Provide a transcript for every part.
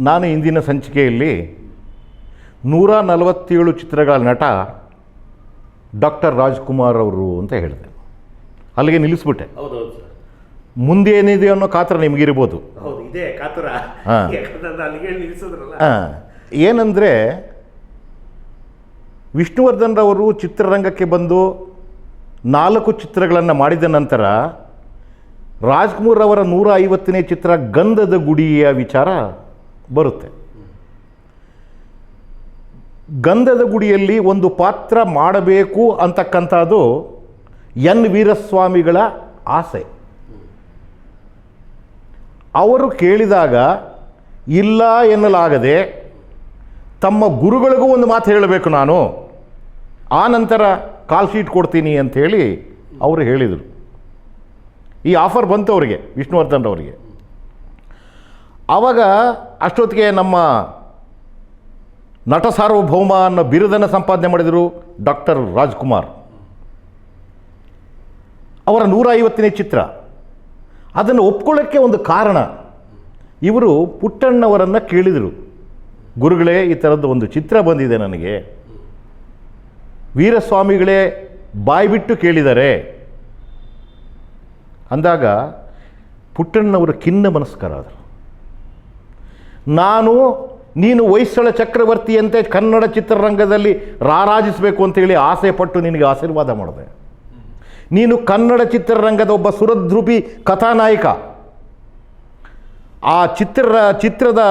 ನಾನು ಇಂದಿನ ಸಂಚಿಕೆಯಲ್ಲಿ ನೂರ ನಲವತ್ತೇಳು ಚಿತ್ರಗಳ ನಟ ಡಾಕ್ಟರ್ ರಾಜ್ಕುಮಾರ್ ಅವರು ಅಂತ ಹೇಳಿದೆ. ಅಲ್ಲಿಗೆ ನಿಲ್ಲಿಸ್ಬಿಟ್ಟೆ. ಮುಂದೆ ಏನಿದೆ ಅನ್ನೋ ಕಾತರ ನಿಮಗಿರ್ಬೋದು. ಹಾಂ. ಏನಂದರೆ ವಿಷ್ಣುವರ್ಧನ್ ರವರು ಚಿತ್ರರಂಗಕ್ಕೆ ಬಂದು ನಾಲ್ಕು ಚಿತ್ರಗಳನ್ನು ಮಾಡಿದ ನಂತರ ರಾಜ್ಕುಮಾರ್ ಅವರ ನೂರ ಐವತ್ತನೇ ಚಿತ್ರ ಗಂಧದ ಗುಡಿಯ ವಿಚಾರ ಬರುತ್ತೆ. ಗಂಧದ ಗುಡಿಯಲ್ಲಿ ಒಂದು ಪಾತ್ರ ಮಾಡಬೇಕು ಅಂತಕ್ಕಂಥದ್ದು ಎನ್ ವೀರಸ್ವಾಮಿಗಳ ಆಸೆ. ಅವರು ಕೇಳಿದಾಗ, ಇಲ್ಲ ಎನ್ನಲಾಗದೆ ತಮ್ಮ ಗುರುಗಳಿಗೂ ಒಂದು ಮಾತು ಹೇಳಬೇಕು ನಾನು. ಆ ನಂತರ ಕಾಲ್ ಶೀಟ್ ಕೊಡ್ತೀನಿ ಅಂಥೇಳಿ ಅವರು ಹೇಳಿದರು. ಈ ಆಫರ್ ಬಂತು ಅವರಿಗೆ, ವಿಷ್ಣುವರ್ಧನ್ ಅವರಿಗೆ ಆವಾಗ ಅಷ್ಟೊತ್ತಿಗೆ ನಮ್ಮ ನಟ ಸಾರ್ವಭೌಮ ಅನ್ನೋ ಬಿರುದನ್ನು ಸಂಪಾದನೆ ಮಾಡಿದರು ಡಾಕ್ಟರ್ ರಾಜ್ಕುಮಾರ್. ಅವರ ನೂರ ಐವತ್ತನೇ ಚಿತ್ರ. ಅದನ್ನು ಒಪ್ಕೊಳ್ಳೋಕ್ಕೆ ಒಂದು ಕಾರಣ. ಇವರು ಪುಟ್ಟಣ್ಣವರನ್ನು ಕೇಳಿದರು. ಗುರುಗಳೇ, ಈ ಥರದ್ದು ಒಂದು ಚಿತ್ರ ಬಂದಿದೆ ನನಗೆ. ವೀರಸ್ವಾಮಿಗಳೇ, ಬಾಯ್ಬಿಟ್ಟು ಕೇಳಿದ್ದಾರೆ ಅಂದಾಗ ಪುಟ್ಟಣ್ಣವರು ಖಿನ್ನ ಮನಸ್ಕರಾದರು. ನಾನು, ನೀನು ಹೊಯ್ಸಳ ಚಕ್ರವರ್ತಿಯಂತೆ ಕನ್ನಡ ಚಿತ್ರರಂಗದಲ್ಲಿ ರಾರಾಜಿಸಬೇಕು ಅಂತೇಳಿ ಆಸೆ ಪಟ್ಟು ನಿನಗೆ ಆಶೀರ್ವಾದ ಮಾಡಿದೆ. ನೀನು ಕನ್ನಡ ಚಿತ್ರರಂಗದ ಒಬ್ಬ ಸುರದ್ರೂಪಿ ಕಥಾನಾಯಕ. ಆ ಚಿತ್ರ, ಚಿತ್ರದ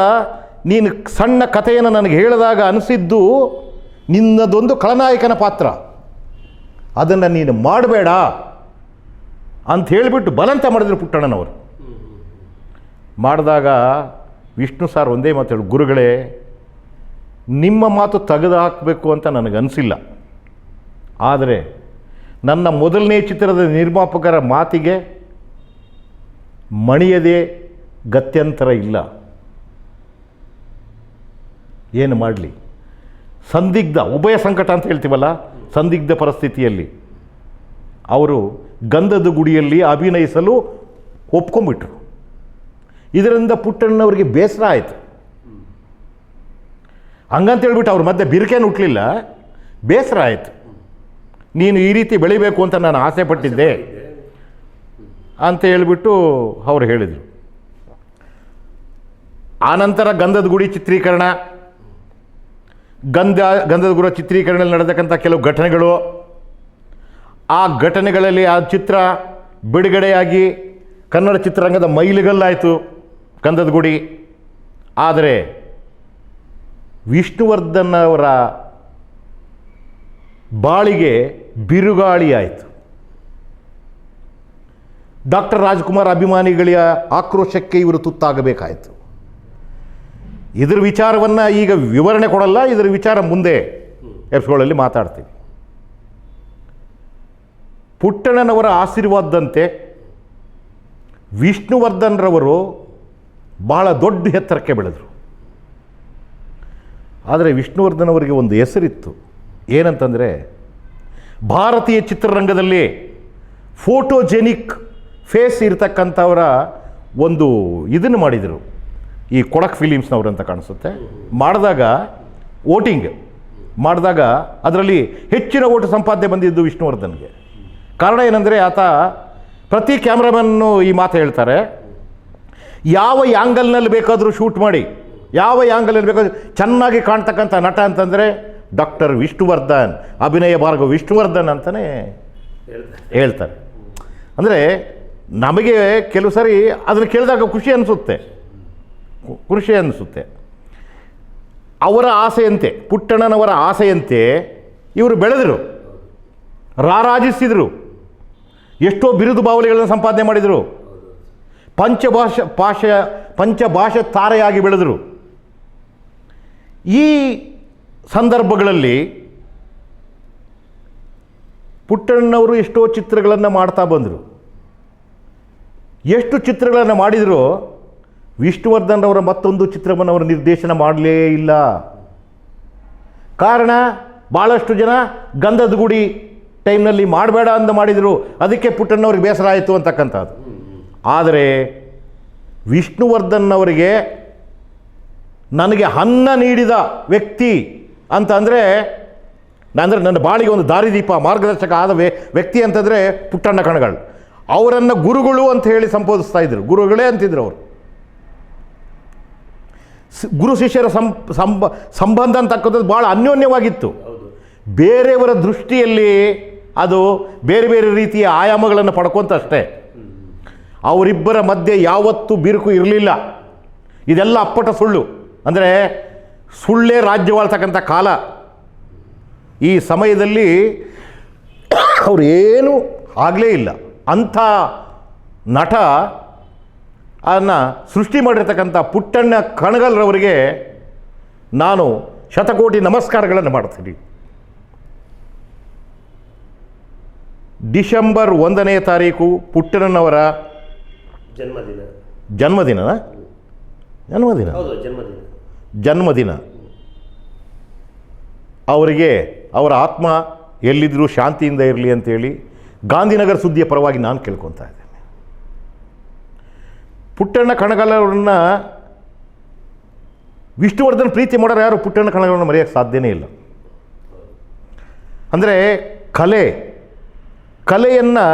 ನೀನು ಸಣ್ಣ ಕಥೆಯನ್ನು ನನಗೆ ಹೇಳಿದಾಗ ಅನಿಸಿದ್ದು ನಿನ್ನದೊಂದು ಖಳನಾಯಕನ ಪಾತ್ರ. ಅದನ್ನು ನೀನು ಮಾಡಬೇಡ ಅಂತ ಹೇಳಿಬಿಟ್ಟು ಬಲಂತ ಮಾಡಿದ್ರು ಪುಟ್ಟಣ್ಣನವರು. ಮಾಡಿದಾಗ ವಿಷ್ಣು ಸಾರ್ ಒಂದೇ ಮಾತು ಹೇಳು, ಗುರುಗಳೇ, ನಿಮ್ಮ ಮಾತು ತೆಗೆದು ಹಾಕಬೇಕು ಅಂತ ನನಗನ್ಸಿಲ್ಲ ಆದರೆ ನನ್ನ ಮೊದಲನೇ ಚಿತ್ರದ ನಿರ್ಮಾಪಕರ ಮಾತಿಗೆ ಮಣಿಯದೇ ಗತ್ಯಂತರ ಇಲ್ಲ. ಏನು ಮಾಡಲಿ? ಸಂದಿಗ್ಧ, ಉಭಯ ಸಂಕಟ ಅಂತ ಹೇಳ್ತೀವಲ್ಲ, ಸಂದಿಗ್ಧ ಪರಿಸ್ಥಿತಿಯಲ್ಲಿ ಅವರು ಗಂಧದ ಗುಡಿಯಲ್ಲಿ ಅಭಿನಯಿಸಲು ಒಪ್ಕೊಂಡ್ಬಿಟ್ರು. ಇದರಿಂದ ಪುಟ್ಟಣ್ಣವರಿಗೆ ಬೇಸರ ಆಯಿತು. ಹಂಗಂತ ಹೇಳ್ಬಿಟ್ಟು ಅವ್ರ ಮಧ್ಯೆ ಬಿರುಕೇನು ಹುಟ್ಟಲಿಲ್ಲ ಬೇಸರ ಆಯಿತು. ನೀನು ಈ ರೀತಿ ಬೆಳಿಬೇಕು ಅಂತ ನಾನು ಆಸೆ ಪಟ್ಟಿದ್ದೆ ಅಂತ ಹೇಳಿಬಿಟ್ಟು ಅವರು ಹೇಳಿದರು. ಆನಂತರ ಗಂಧದ ಗುಡಿ ಚಿತ್ರೀಕರಣ, ಗಂಧ, ಗಂಧದ ಗುಡ ಚಿತ್ರೀಕರಣದಲ್ಲಿ ನಡೆದಕ್ಕಂಥ ಕೆಲವು ಘಟನೆಗಳು, ಆ ಘಟನೆಗಳಲ್ಲಿ ಆ ಚಿತ್ರ ಬಿಡುಗಡೆಯಾಗಿ ಕನ್ನಡ ಚಿತ್ರರಂಗದ ಮೈಲಿಗಲ್ಲಾಯಿತು. ಗಂಧದ ಗುಡಿ ಆದರೆ ವಿಷ್ಣುವರ್ಧನ್ ಅವರ ಬಾಳಿಗೆ ಬಿರುಗಾಳಿ ಆಯಿತು ಡಾಕ್ಟರ್ ರಾಜ್ಕುಮಾರ್ ಅಭಿಮಾನಿಗಳ ಆಕ್ರೋಶಕ್ಕೆ ಇವರು ತುತ್ತಾಗಬೇಕಾಯಿತು. ಇದರ ವಿಚಾರವನ್ನು ಈಗ ವಿವರಣೆ ಕೊಡಲ್ಲ, ಇದರ ವಿಚಾರ ಮುಂದೆ ಎಪ್ಸ್ಗಳಲ್ಲಿ ಮಾತಾಡ್ತೀವಿ ಪುಟ್ಟಣ್ಣನವರ ಆಶೀರ್ವಾದದಂತೆ ವಿಷ್ಣುವರ್ಧನ್ರವರು ಬಹಳ ದೊಡ್ಡ ಎತ್ತರಕ್ಕೆ ಬೆಳೆದರು. ಆದರೆ ವಿಷ್ಣುವರ್ಧನ್ ಅವರಿಗೆ ಒಂದು ಹೆಸರಿತ್ತು. ಏನಂತಂದರೆ, ಭಾರತೀಯ ಚಿತ್ರರಂಗದಲ್ಲಿ ಫೋಟೋಜೆನಿಕ್ ಫೇಸ್ ಇರತಕ್ಕಂಥವರ ಒಂದು ಇದನ್ನು ಮಾಡಿದರು. ಈ ಕೊಡಕ್ ಫಿಲಿಮ್ಸ್ನವ್ರು ಅಂತ ಕಾಣಿಸುತ್ತೆ. ಮಾಡಿದಾಗ ವೋಟಿಂಗ್. ಮಾಡಿದಾಗ ಅದರಲ್ಲಿ ಹೆಚ್ಚಿನ ಓಟು ಸಂಪಾದನೆ ಬಂದಿದ್ದು ವಿಷ್ಣುವರ್ಧನ್ಗೆ. ಕಾರಣ ಏನಂದರೆ, ಆತ ಪ್ರತಿ ಕ್ಯಾಮ್ರಾಮನ್ನು ಈ ಮಾತು ಹೇಳ್ತಾರೆ ಯಾವ ಯಾಂಗಲ್ನಲ್ಲಿ ಬೇಕಾದರೂ ಶೂಟ್ ಮಾಡಿ. ಯಾವ ಯಾಂಗಲಲ್ಲಿ ಬೇಕಾದರೂ ಚೆನ್ನಾಗಿ ಕಾಣ್ತಕ್ಕಂಥ ನಟ ಅಂತಂದರೆ ಡಾಕ್ಟರ್ ವಿಷ್ಣುವರ್ಧನ್ ಅಭಿನಯ ಭಾರ್ಗವ ವಿಷ್ಣುವರ್ಧನ್ ಅಂತಲೇ ಹೇಳ್ತಾರೆ. ಹೇಳ್ತಾರೆ. ಅಂದರೆ ನಮಗೆ ಕೆಲವು ಸರಿ ಅದನ್ನು ಕೇಳಿದಾಗ ಖುಷಿ ಅನಿಸುತ್ತೆ. ಖುಷಿ ಅನಿಸುತ್ತೆ. ಅವರ ಆಸೆಯಂತೆ ಪುಟ್ಟಣ್ಣನವರ ಆಸೆಯಂತೆ ಇವರು ಬೆಳೆದರು. ರಾರಾಜಿಸಿದರು. ಎಷ್ಟೋ ಬಿರುದು ಬಾವಲಿಗಳನ್ನು ಸಂಪಾದನೆ ಮಾಡಿದರು. ಪಂಚಭಾಷ ಭಾಷೆ ಪಂಚಭಾಷೆ ತಾರೆಯಾಗಿ ಬೆಳೆದರು. ಈ ಸಂದರ್ಭಗಳಲ್ಲಿ ಪುಟ್ಟಣ್ಣವರು ಎಷ್ಟೋ ಚಿತ್ರಗಳನ್ನು ಮಾಡ್ತಾ ಬಂದರು. ಎಷ್ಟು ಚಿತ್ರಗಳನ್ನು ಮಾಡಿದರೂ ವಿಷ್ಣುವರ್ಧನ್ ಅವರ ಮತ್ತೊಂದು ಚಿತ್ರವನ್ನು ಅವರು ನಿರ್ದೇಶನ ಮಾಡಲೇ ಇಲ್ಲ. ಕಾರಣ ಭಾಳಷ್ಟು ಜನ ಗಂಧದ ಗುಡಿ ಟೈಮ್ನಲ್ಲಿ ಮಾಡಬೇಡ ಅಂತ ಮಾಡಿದರು. ಅದಕ್ಕೆ ಪುಟ್ಟಣ್ಣವ್ರಿಗೆ ಬೇಸರ ಆಯಿತು ಅಂತಕ್ಕಂಥದ್ದು. ಆದರೆ ವಿಷ್ಣುವರ್ಧನ್ ಅವರಿಗೆ ನನಗೆ ಅನ್ನ ನೀಡಿದ ವ್ಯಕ್ತಿ ಅಂತಂದರೆ ಅಂದರೆ ನನ್ನ ಬಾಳಿಗೆ ಒಂದು ದಾರಿದೀಪ, ಮಾರ್ಗದರ್ಶಕ ಆದ ವ್ಯ- ವ್ಯಕ್ತಿ ಅಂತಂದರೆ ಪುಟ್ಟಣ್ಣ ಕಣಗಳು. ಅವರನ್ನು ಗುರುಗಳು ಅಂತ ಹೇಳಿ ಸಂಬೋಧಿಸ್ತಾ ಇದ್ದರು ಗುರುಗಳೇ ಅಂತಿದ್ರು ಅವರು. ಗುರು ಶಿಷ್ಯರ ಸಂಬ ಸಂಬಂಧ ಅಂತಕ್ಕಂಥದ್ದು ಭಾಳ ಅನ್ಯೋನ್ಯವಾಗಿತ್ತು. ಬೇರೆಯವರ ದೃಷ್ಟಿಯಲ್ಲಿ ಅದು ಬೇರೆ ಬೇರೆ ರೀತಿಯ ಆಯಾಮಗಳನ್ನು ಪಡ್ಕೊಂತ ಅಷ್ಟೇ ಅವರಿಬ್ಬರ ಮಧ್ಯೆ ಯಾವತ್ತೂ ಬಿರುಕು ಇರಲಿಲ್ಲ. ಇದೆಲ್ಲ ಅಪ್ಪಟ ಸುಳ್ಳು. ಅಂದರೆ ಸುಳ್ಳೇ ರಾಜ್ಯವಾಳ್ತಕ್ಕಂಥ ಕಾಲ. ಈ ಸಮಯದಲ್ಲಿ ಅವರು ಏನು ಆಗಲೇ ಇಲ್ಲ. ಅಂಥ ನಟ ಅನ್ನು ಸೃಷ್ಟಿ ಮಾಡಿರ್ತಕ್ಕಂಥ ಪುಟ್ಟಣ್ಣ ಕಣಗಲ್ರವರಿಗೆ ನಾನು ಶತಕೋಟಿ ನಮಸ್ಕಾರಗಳನ್ನು ಮಾಡ್ತೀನಿ. ಡಿಸೆಂಬರ್ ಒಂದನೇ ತಾರೀಕು ಪುಟ್ಟಣ್ಣನವರ ಜನ್ಮದಿನ. ಜನ್ಮದಿನ? ಜನ್ಮದಿನ? ಹೌದು ಜನ್ಮದಿನ. ಜನ್ಮದಿನ. ಅವರಿಗೆ ಅವರ ಆತ್ಮ ಎಲ್ಲಿದ್ದರೂ ಶಾಂತಿಯಿಂದ ಇರಲಿ ಅಂತೇಳಿ ಗಾಂಧಿನಗರ ಸುದ್ದಿಯ ಪರವಾಗಿ ನಾನು ಕೇಳ್ಕೊತಾ ಇದ್ದೇನೆ. ಪುಟ್ಟಣ್ಣ ಕಣಗಾಲವ್ರನ್ನ ವಿಷ್ಣುವರ್ಧನ್ ಪ್ರೀತಿ ಮಾಡೋರು ಯಾರು? ಪುಟ್ಟಣ್ಣ ಕಣಗಾಲವ್ರನ್ನ ಮರೆಯೋಕ್ಕೆ ಸಾಧ್ಯನೇ ಇಲ್ಲ. ಅಂದರೆ ಕಲೆ ಕಲೆಯನ್ನು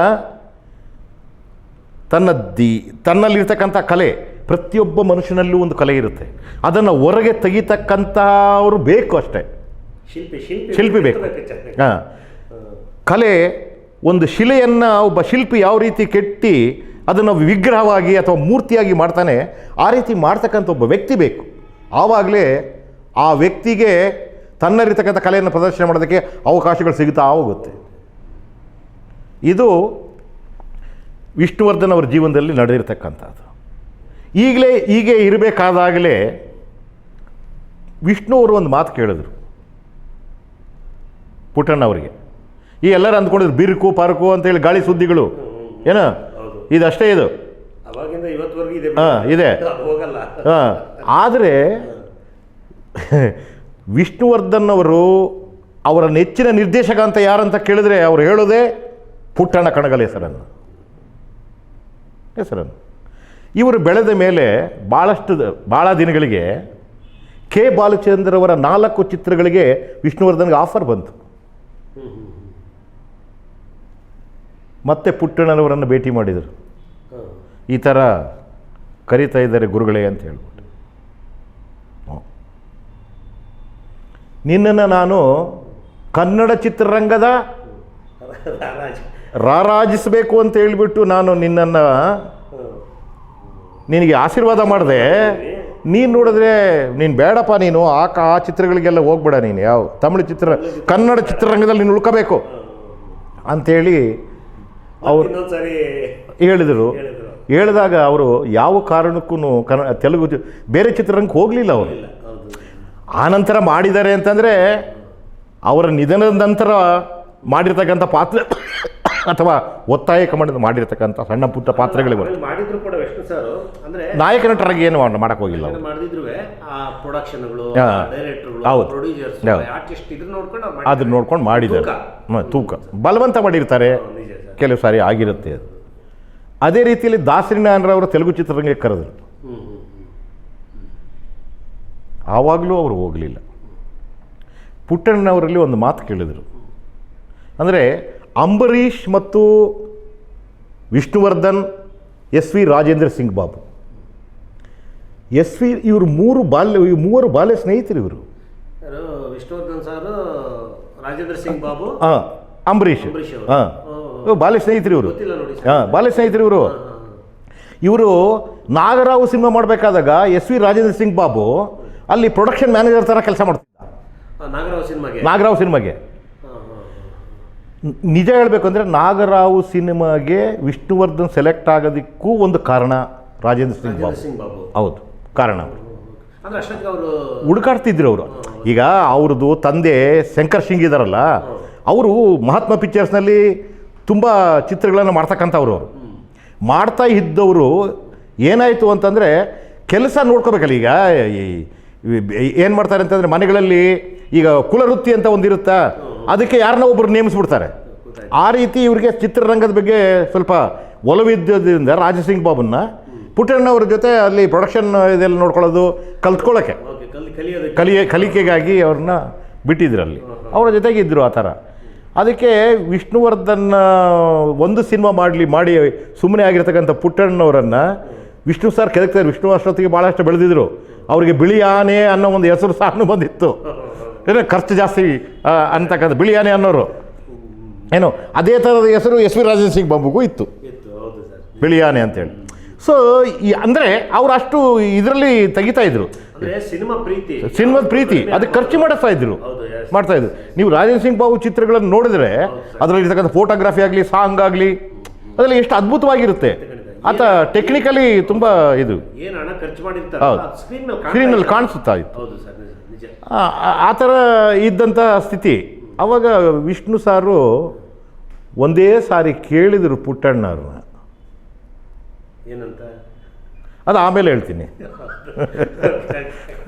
ತನ್ನ ದಿ ತನ್ನಲ್ಲಿರ್ತಕ್ಕಂಥ ಕಲೆ ಪ್ರತಿಯೊಬ್ಬ ಮನುಷ್ಯನಲ್ಲೂ ಒಂದು ಕಲೆ ಇರುತ್ತೆ. ಅದನ್ನು ಹೊರಗೆ ತೆಗಿತಕ್ಕಂಥವ್ರು ಬೇಕು ಅಷ್ಟೇ. ಶಿಲ್ಪಿ ಶಿಲ್ಪಿ ಬೇಕು. ಹಾಂ. ಕಲೆ ಒಂದು ಶಿಲೆಯನ್ನು ಒಬ್ಬ ಶಿಲ್ಪಿ ಯಾವ ರೀತಿ ಕೆಟ್ಟಿ ಅದನ್ನು ವಿಗ್ರಹವಾಗಿ ಅಥವಾ ಮೂರ್ತಿಯಾಗಿ ಮಾಡ್ತಾನೆ ಆ ರೀತಿ ಮಾಡ್ತಕ್ಕಂಥ ಒಬ್ಬ ವ್ಯಕ್ತಿ ಬೇಕು. ಆವಾಗಲೇ ಆ ವ್ಯಕ್ತಿಗೆ ತನ್ನಲ್ಲಿರ್ತಕ್ಕಂಥ ಕಲೆಯನ್ನು ಪ್ರದರ್ಶನ ಮಾಡೋದಕ್ಕೆ ಅವಕಾಶಗಳು ಸಿಗುತ್ತಾ ಹೋಗುತ್ತೆ. ಇದು ವಿಷ್ಣುವರ್ಧನ್ ಅವರ ಜೀವನದಲ್ಲಿ ನಡೆದಿರ್ತಕ್ಕಂಥದ್ದು. ಈಗಲೇ ಹೀಗೆ ಇರಬೇಕಾದಾಗಲೇ ವಿಷ್ಣು ಅವರು ಒಂದು ಮಾತು ಕೇಳಿದ್ರು. ಪುಟ್ಟಣ್ಣ ಅವರಿಗೆ. ಈ ಎಲ್ಲರೂ ಅಂದ್ಕೊಂಡಿದ್ರು ಬಿರುಕು ಪಾರ್ಕು ಅಂತೇಳಿ ಗಾಳಿ ಸುದ್ದಿಗಳು. ಏನು? ಇದಷ್ಟೇ ಇದು. ಹಾಂ ಇದೆ. ಹಾ, ಇದೆ. ಹೋಗಲ್ಲ. ಹಾಂ ಆದರೆ ವಿಷ್ಣುವರ್ಧನ್ ಅವರು ಅವರ ನೆಚ್ಚಿನ ನಿರ್ದೇಶಕ ಅಂತ ಯಾರಂತ ಕೇಳಿದ್ರೆ ಅವ್ರು ಹೇಳೋದೇ ಪುಟ್ಟಣ್ಣ ಕಣಗಲ್ ಹೆಸರನ್ನು ಹೆಸರನ್ನು. ಇವರು ಬೆಳೆದ ಮೇಲೆ ಭಾಳಷ್ಟು ಭಾಳ ದಿನಗಳಿಗೆ ಕೆ ಬಾಲಚಂದ್ರವರ ನಾಲ್ಕು ಚಿತ್ರಗಳಿಗೆ ವಿಷ್ಣುವರ್ಧನ್ಗೆ ಆಫರ್ ಬಂತು. ಮತ್ತೆ ಪುಟ್ಟಣ್ಣನವರನ್ನು ಭೇಟಿ ಮಾಡಿದರು. ಈ ಥರ ಕರೀತಾ ಇದ್ದಾರೆ ಗುರುಗಳೇ ಅಂತ ಹೇಳ್ಬಿಟ್ಟು. ನಿನ್ನನ್ನು ನಾನು ಕನ್ನಡ ಚಿತ್ರರಂಗದ ರಾರಾಜಿಸಬೇಕು ಅಂತ ಹೇಳಿಬಿಟ್ಟು ನಾನು ನಿನ್ನನ್ನು. ನಿನಗೆ ಆಶೀರ್ವಾದ ಮಾಡಿದೆ. ನೀನು ನೋಡಿದ್ರೆ ನೀನು ಬೇಡಪ್ಪ ನೀನು. ಆ ಕ- ಆ ಚಿತ್ರಗಳಿಗೆಲ್ಲ ಹೋಗ್ಬೇಡ ನೀನು. ಯಾವ ತಮಿಳು ಚಿತ್ರ ಕನ್ನಡ ಚಿತ್ರರಂಗದಲ್ಲಿ ನೀನು ಉಳ್ಕೋಬೇಕು ಅಂಥೇಳಿ ಅವರು ಹೇಳಿದರು. ಹೇಳಿದಾಗ ಅವರು ಯಾವ ಕಾರಣಕ್ಕೂ ಕನ್ನ ತೆಲುಗು ಬೇರೆ ಚಿತ್ರರಂಗಕ್ಕೆ ಹೋಗಲಿಲ್ಲ ಅವರು. ಆನಂತರ ಮಾಡಿದ್ದಾರೆ ಅಂತಂದರೆ ಅವರ ನಿಧನದ ನಂತರ ಮಾಡಿರ್ತಕ್ಕಂಥ ಪಾತ್ರ ಅಥವಾ ಒತ್ತಾಯ ಮಾಡಿದ ಮಾಡಿರ್ತಕ್ಕಂಥ ಸಣ್ಣ ಪುಟ್ಟ ಪಾತ್ರಗಳಿವೆ. ಮಾಡಿದ್ರು ಕೂಡ ವಿಷ್ಣು ಸರ್? ಅಂದ್ರೆ ನಾಯಕ ನಟರಾಗಿ ಏನು ಮಾಡಕ್ ಹೋಗಿಲ್ಲ ಅವರು ಮಾಡಿದ್ರು ಆ ಪ್ರೊಡಕ್ಷನ್ಗಳು ಹೌದು. ಪ್ರೊಡ್ಯೂಸರ್ಸ್ ಹೌದು. ಆರ್ಟಿಸ್ಟ್ ಇದ್ರ ನೋಡ್ಕೊಂಡು ಅವ್ರು ಅದನ್ನ ನೋಡ್ಕೊಂಡು ಮಾಡಿದ್ದಾರೆ. ತೂಕ. ತೂಕ. ಬಲವಂತ ಮಾಡಿರ್ತಾರೆ. ನಿಜ ಸರ್. ಕೆಲವು ಸಾರಿ ಆಗಿರುತ್ತೆ ಅದು. ಅದೇ ರೀತಿಯಲ್ಲಿ ದಾಸರಿನಾಯನರವರು ತೆಲುಗು ಚಿತ್ರರಂಗಕ್ಕೆ ಕರೆದರು. ಹ್ಮ್. ಆವಾಗಲೂ ಅವರು ಹೋಗಲಿಲ್ಲ. ಪುಟ್ಟಣ್ಣನವರಲ್ಲಿ ಒಂದು ಮಾತು ಕೇಳಿದರು. ಅಂದರೆ ಅಂಬರೀಷ್ ಮತ್ತು Vishnuvardhan S V Rajendra Singh Babu. S V ಇವರು ಮೂರು ಬಾಲ್ಯ ಇವ್ರು ಮೂವರು ಬಾಲ್ಯ ಸ್ನೇಹಿತರು ಇವರು. ಯಾರು? ವಿಷ್ಣುವರ್ಧನ್ ಸರ್ ರಾಜೇಂದ್ರ ಸಿಂಗ್ ಬಾಬು ಹಾಂ ಅಂಬರೀಷ್. ಅಂಬರೀಷ್ ಅವರು. ಹಾಂ. ಬಾಲ್ಯ ಸ್ನೇಹಿತರು ಇವರು. ಗೊತ್ತಿಲ್ಲ ನೋಡಿ ಸರ್. ಹಾಂ ಬಾಲ್ಯ ಸ್ನೇಹಿತರು ಇವರು. ಇವರು ನಾಗರಾವ್ ಸಿನಿಮಾ ಮಾಡಬೇಕಾದಾಗ ಎಸ್ ವಿ ರಾಜೇಂದ್ರ ಸಿಂಗ್ ಬಾಬು ಅಲ್ಲಿ ಪ್ರೊಡಕ್ಷನ್ ಮ್ಯಾನೇಜರ್ ಥರ ಕೆಲಸ ಮಾಡ್ತಿದ್ದ. ಆ, ನಾಗರಾವ್ ಸಿನಿಮಾಗೆ? ನಾಗರಾವ್ ಸಿನಿಮಾಗೆ. ನಿಜ ಹೇಳಬೇಕು ಅಂದರೆ ನಾಗರಾವು ಸಿನಿಮಾಗೆ ವಿಷ್ಣುವರ್ಧನ್ ಸೆಲೆಕ್ಟ್ ಆಗೋದಕ್ಕೂ ಒಂದು ಕಾರಣ ರಾಜೇಂದ್ರ ಸಿಂಗ್ ಬಾಬು. ಹೌದು ಕಾರಣ ಅವರು. ಹುಡುಕಾಡ್ತಿದ್ರು ಅವರು. ಈಗ ಅವ್ರದ್ದು ತಂದೆ ಶಂಕರ್ ಸಿಂಗ್ ಇದಾರಲ್ಲ ಅವರು ಮಹಾತ್ಮ ಪಿಕ್ಚರ್ಸ್ನಲ್ಲಿ ತುಂಬ ಚಿತ್ರಗಳನ್ನು ಮಾಡ್ತಕ್ಕಂಥವ್ರು ಅವರು. ಮಾಡ್ತಾ ಇದ್ದವರು ಏನಾಯಿತು ಅಂತಂದರೆ ಕೆಲಸ ನೋಡ್ಕೋಬೇಕಲ್ಲ ಈಗ. ಏನು ಮಾಡ್ತಾರೆ ಅಂತಂದರೆ ಮನೆಗಳಲ್ಲಿ ಈಗ ಕುಲವೃತ್ತಿ ಅಂತ ಒಂದಿರುತ್ತಾ? ಅದಕ್ಕೆ ಯಾರನ್ನ ಒಬ್ಬರು ನೇಮಿಸ್ಬಿಡ್ತಾರೆ? ಆ ರೀತಿ ಇವರಿಗೆ ಚಿತ್ರರಂಗದ ಬಗ್ಗೆ ಸ್ವಲ್ಪ ಒಲವಿದ್ದರಿಂದ ರಾಜಸಿಂಗ್ ಬಾಬನ್ನ ಪುಟ್ಟಣ್ಣವ್ರ ಜೊತೆ ಅಲ್ಲಿ ಪ್ರೊಡಕ್ಷನ್ ಇದೆಲ್ಲ ನೋಡ್ಕೊಳ್ಳೋದು ಕಲ್ತ್ಕೊಳ್ಳೋಕ್ಕೆ ಕಲಿಯ ಕಲಿಕೆಗಾಗಿ ಅವ್ರನ್ನ ಬಿಟ್ಟಿದ್ರಲ್ಲಿ ಅವರ ಜೊತೆಗೆ ಇದ್ದರು ಆ ಥರ. ಅದಕ್ಕೆ ವಿಷ್ಣುವರ್ಧನ್ ಒಂದು ಸಿನಿಮಾ ಮಾಡಲಿ ಮಾಡಿ ಸುಮ್ಮನೆ ಆಗಿರ್ತಕ್ಕಂಥ ಪುಟ್ಟಣ್ಣವರನ್ನು ವಿಷ್ಣು ಸರ್ ಕೆದಕ್ತಾರೆ. ವಿಷ್ಣು ಅಷ್ಟೊತ್ತಿಗೆ ಭಾಳಷ್ಟು ಬೆಳೆದಿದ್ರು. ಅವರಿಗೆ ಬಿಳಿ ಆನೆ ಅನ್ನೋ ಒಂದು ಹೆಸರು ಸಹ ಬಂದಿತ್ತು. ಏನೋ ಖರ್ಚು ಜಾಸ್ತಿ ಅಂತಕ್ಕಂಥ ಬಿಳಿಯಾನೆ ಅನ್ನೋರು. ಏನು ಅದೇ ಥರದ ಹೆಸರು ಎಸ್ ವಿ ರಾಜೇಂದ್ರ ಸಿಂಗ್ ಬಾಬುಗೂ ಇತ್ತು. ಬಿಳಿಯಾನೆ ಅಂತೇಳಿ. ಸೊ ಈ ಅಂದರೆ ಅವರು ಅಷ್ಟು ಇದರಲ್ಲಿ ತೆಗಿತಾ ಇದ್ರು. ಅಂದ್ರೆ ಸಿನಿಮಾ ಪ್ರೀತಿ. ಸಿನಿಮಾದ ಪ್ರೀತಿ ಅದಕ್ಕೆ ಖರ್ಚು ಮಾಡಿಸ್ತಾ ಇದ್ರು. ಮಾಡ್ತಾ ಇದ್ರು. ನೀವು ರಾಜೇಂದ್ರ ಸಿಂಗ್ ಬಾಬು ಚಿತ್ರಗಳನ್ನು ನೋಡಿದ್ರೆ ಅದರಲ್ಲಿ ಇರ್ತಕ್ಕಂಥ ಫೋಟೋಗ್ರಫಿ ಆಗಲಿ ಸಾಂಗ್ ಆಗಲಿ ಅದರಲ್ಲಿ ಎಷ್ಟು ಅದ್ಭುತವಾಗಿರುತ್ತೆ. ಆತ ಟೆಕ್ನಿಕಲಿ ತುಂಬ ಇದು. ಹೌದು. ಸ್ಕ್ರೀನಲ್ಲಿ ಕಾಣಿಸುತ್ತಾ ಇತ್ತು. ಆ- ಥರ ಇದ್ದಂಥ ಸ್ಥಿತಿ. ಅವಾಗ ವಿಷ್ಣು ಸಾರು ಒಂದೇ ಸಾರಿ ಕೇಳಿದರು ಪುಟ್ಟಣ್ಣವ್ರನ್ನ. ಏನಂತ? ಅದು ಆಮೇಲೆ ಹೇಳ್ತೀನಿ.